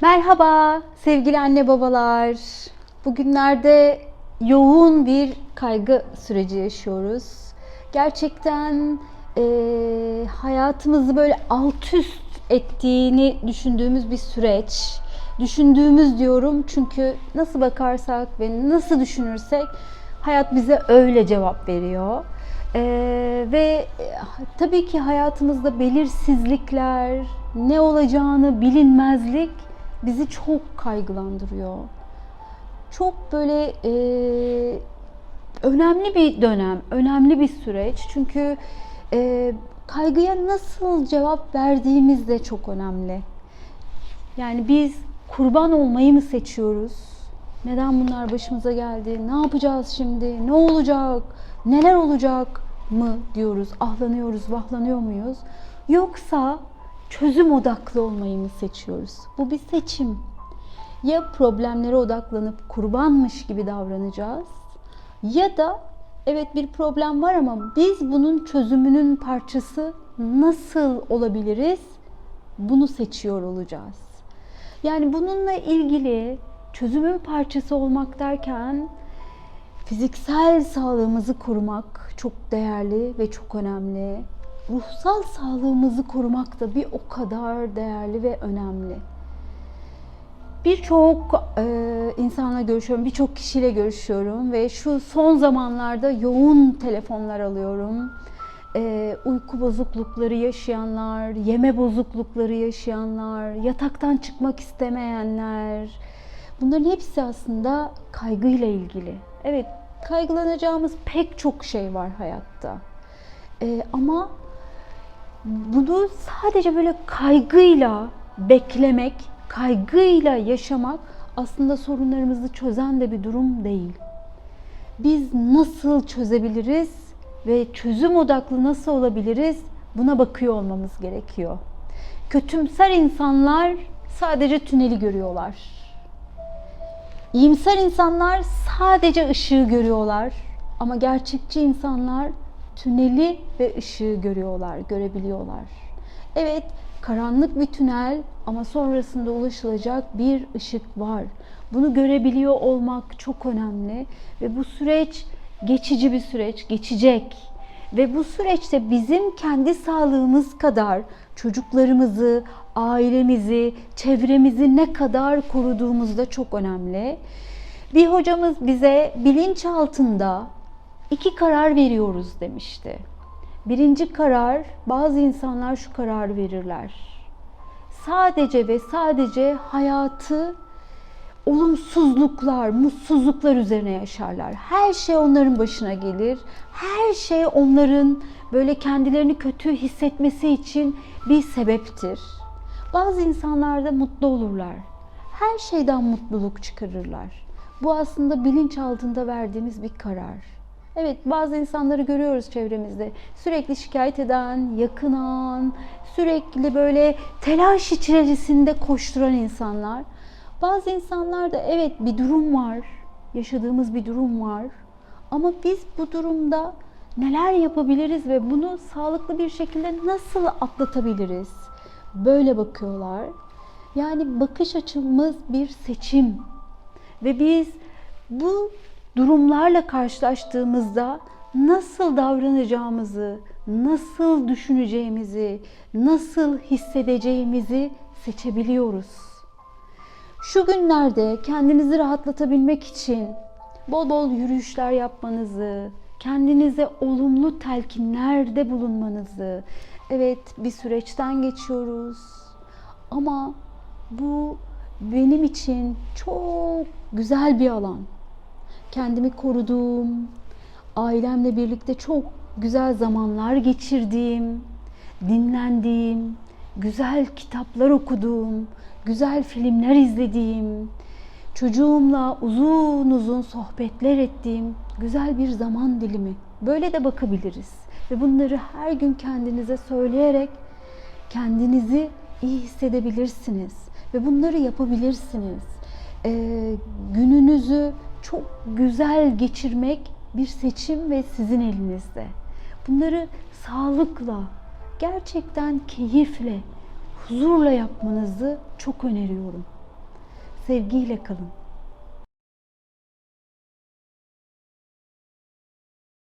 Merhaba sevgili anne babalar. Bugünlerde yoğun bir kaygı süreci yaşıyoruz. Gerçekten eee, hayatımızı böyle alt üst ettiğini düşündüğümüz bir süreç. Düşündüğümüz diyorum çünkü nasıl bakarsak ve nasıl düşünürsek hayat bize öyle cevap veriyor. Ee, ve e, tabii ki hayatımızda belirsizlikler, ne olacağını bilinmezlik bizi çok kaygılandırıyor. Çok böyle e, önemli bir dönem, önemli bir süreç. Çünkü e, kaygıya nasıl cevap verdiğimiz de çok önemli. Yani biz kurban olmayı mı seçiyoruz? Neden bunlar başımıza geldi? Ne yapacağız şimdi? Ne olacak? Neler olacak mı diyoruz? Ahlanıyoruz, vahlanıyor muyuz? Yoksa çözüm odaklı olmayı mı seçiyoruz? Bu bir seçim. Ya problemlere odaklanıp kurbanmış gibi davranacağız ya da evet bir problem var ama biz bunun çözümünün parçası nasıl olabiliriz? Bunu seçiyor olacağız. Yani bununla ilgili çözümün parçası olmak derken fiziksel sağlığımızı korumak çok değerli ve çok önemli. Ruhsal sağlığımızı korumak da bir o kadar değerli ve önemli. Birçok e, insanla görüşüyorum, birçok kişiyle görüşüyorum ve şu son zamanlarda yoğun telefonlar alıyorum. E, uyku bozuklukları yaşayanlar, yeme bozuklukları yaşayanlar, yataktan çıkmak istemeyenler. Bunların hepsi aslında kaygıyla ilgili. Evet, kaygılanacağımız pek çok şey var hayatta. E, ama bunu sadece böyle kaygıyla beklemek, kaygıyla yaşamak aslında sorunlarımızı çözen de bir durum değil. Biz nasıl çözebiliriz ve çözüm odaklı nasıl olabiliriz? Buna bakıyor olmamız gerekiyor. Kötümser insanlar sadece tüneli görüyorlar. İyimser insanlar sadece ışığı görüyorlar. Ama gerçekçi insanlar tüneli ve ışığı görüyorlar, görebiliyorlar. Evet, karanlık bir tünel ama sonrasında ulaşılacak bir ışık var. Bunu görebiliyor olmak çok önemli ve bu süreç geçici bir süreç, geçecek. Ve bu süreçte bizim kendi sağlığımız kadar çocuklarımızı, ailemizi, çevremizi ne kadar koruduğumuz da çok önemli. Bir hocamız bize bilinç altında iki karar veriyoruz demişti. Birinci karar, bazı insanlar şu kararı verirler. Sadece ve sadece hayatı olumsuzluklar, mutsuzluklar üzerine yaşarlar. Her şey onların başına gelir. Her şey onların böyle kendilerini kötü hissetmesi için bir sebeptir. Bazı insanlar da mutlu olurlar. Her şeyden mutluluk çıkarırlar. Bu aslında bilinç altında verdiğimiz bir karar. Evet bazı insanları görüyoruz çevremizde. Sürekli şikayet eden, yakınan, sürekli böyle telaş içerisinde koşturan insanlar. Bazı insanlar da evet bir durum var, yaşadığımız bir durum var. Ama biz bu durumda neler yapabiliriz ve bunu sağlıklı bir şekilde nasıl atlatabiliriz? Böyle bakıyorlar. Yani bakış açımız bir seçim. Ve biz bu durumlarla karşılaştığımızda nasıl davranacağımızı, nasıl düşüneceğimizi, nasıl hissedeceğimizi seçebiliyoruz. Şu günlerde kendinizi rahatlatabilmek için bol bol yürüyüşler yapmanızı, kendinize olumlu telkinlerde bulunmanızı, evet bir süreçten geçiyoruz ama bu benim için çok güzel bir alan. Kendimi koruduğum, ailemle birlikte çok güzel zamanlar geçirdiğim, dinlendiğim, güzel kitaplar okuduğum, güzel filmler izlediğim, çocuğumla uzun uzun sohbetler ettiğim güzel bir zaman dilimi. Böyle de bakabiliriz. Ve bunları her gün kendinize söyleyerek kendinizi iyi hissedebilirsiniz. Ve bunları yapabilirsiniz. Ee, gününüzü çok güzel geçirmek bir seçim ve sizin elinizde. Bunları sağlıkla, gerçekten keyifle, huzurla yapmanızı çok öneriyorum. Sevgiyle kalın.